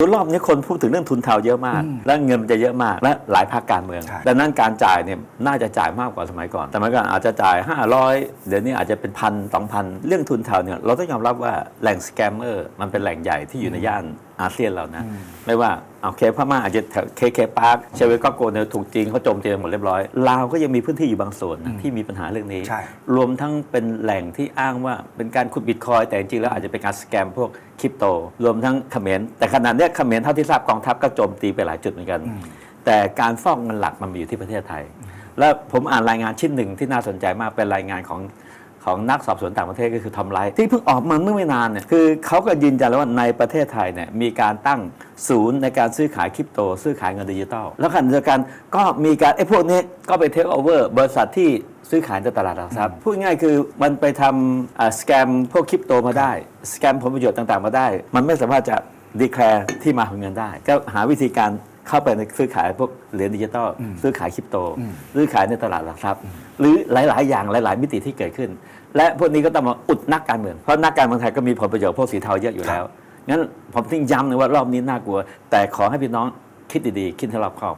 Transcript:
รอบนี้คนพูดถึงเรื่องทุนเทาเยอะมาก และเงินมันจะเยอะมากและหลายภาคการเมืองใช่ดังนั้นการจ่ายเนี่ยน่าจะจ่ายมากกว่าสมัยก่อน แต่เมื่อก่อนอาจจะจ่าย 500 เดี๋ยวนี้อาจจะเป็นพันสองพันเรื่องทุนเทาเนี่ยเราต้องยอมรับว่าแหล่งสแกมเมอร์มันเป็นแหล่งใหญ่ที่อยู่ในย่านอาเซียนเรานะไม่ว่าเอาเคพม่าอาจจะเคเคปาร์คเชเวก็โกเนี่ยถูกจีนเขาโจมตีหมดเรียบร้อยลาวก็ยังมีพื้นที่อยู่บางส่วนนะที่มีปัญหาเรื่องนี้ ใช่ รวมทั้งเป็นแหล่งที่อ้างว่าเป็นการขุดบิตคอยน์แต่จริงๆแล้วอาจจะเป็นการสแกมพวกคริปโต รวมทั้งเขมรแต่ขณะเนี้ยเขมรเท่าที่ทราบกองทัพก็โจมตีไปหลายจุดเหมือนกัน แต่การฟอกเงินหลักมันมีอยู่ที่ประเทศไทย และผมอ่านรายงานชิ้นหนึ่งที่น่าสนใจมากเป็นรายงานของ ของนักสอบสวนต่างประเทศก็คือทอมไลท์ที่เพิ่งออกมาเมื่อไม่นานเนี่ยคือเขาก็ยืนยันแล้วว่าในประเทศไทยเนี่ยมีการตั้งศูนย์ในการซื้อขายคริปโต ซื้อขายเงินดิจิตอลแล้วขณะเดียวกันก็มีการไอ้พวกนี้ก็ไปเทคโอเวอร์บริษัทที่ซื้อขายในตลาดหลักทรัพย์พูดง่ายคือมันไปทำสแกมพวกคริปโตมาได้สแกมผลประโยชน์ต่างๆมาได้ มันไม่สามารถจะดีแคลร์ที่มาของเงินได้ ก็หาวิธีการ เข้าไปในซื้อขายพวกเหรียญดิจิตอลซื้อขายคริปโต ซื้อขายในตลาดหลักทรัพย์ หรือหลาย ๆ อย่างหลาย ๆ มิติที่เกิดขึ้น และพวกนี้ก็ต้องมาอุดนักการเมือง เพราะนักการเมืองไทยก็มีผลประโยชน์พวกสีเทาเยอะอยู่แล้วงั้นผมถึงย้ำเลยว่ารอบนี้น่ากลัว แต่ขอให้พี่น้องคิดดี ๆ คิดให้รอบคอบ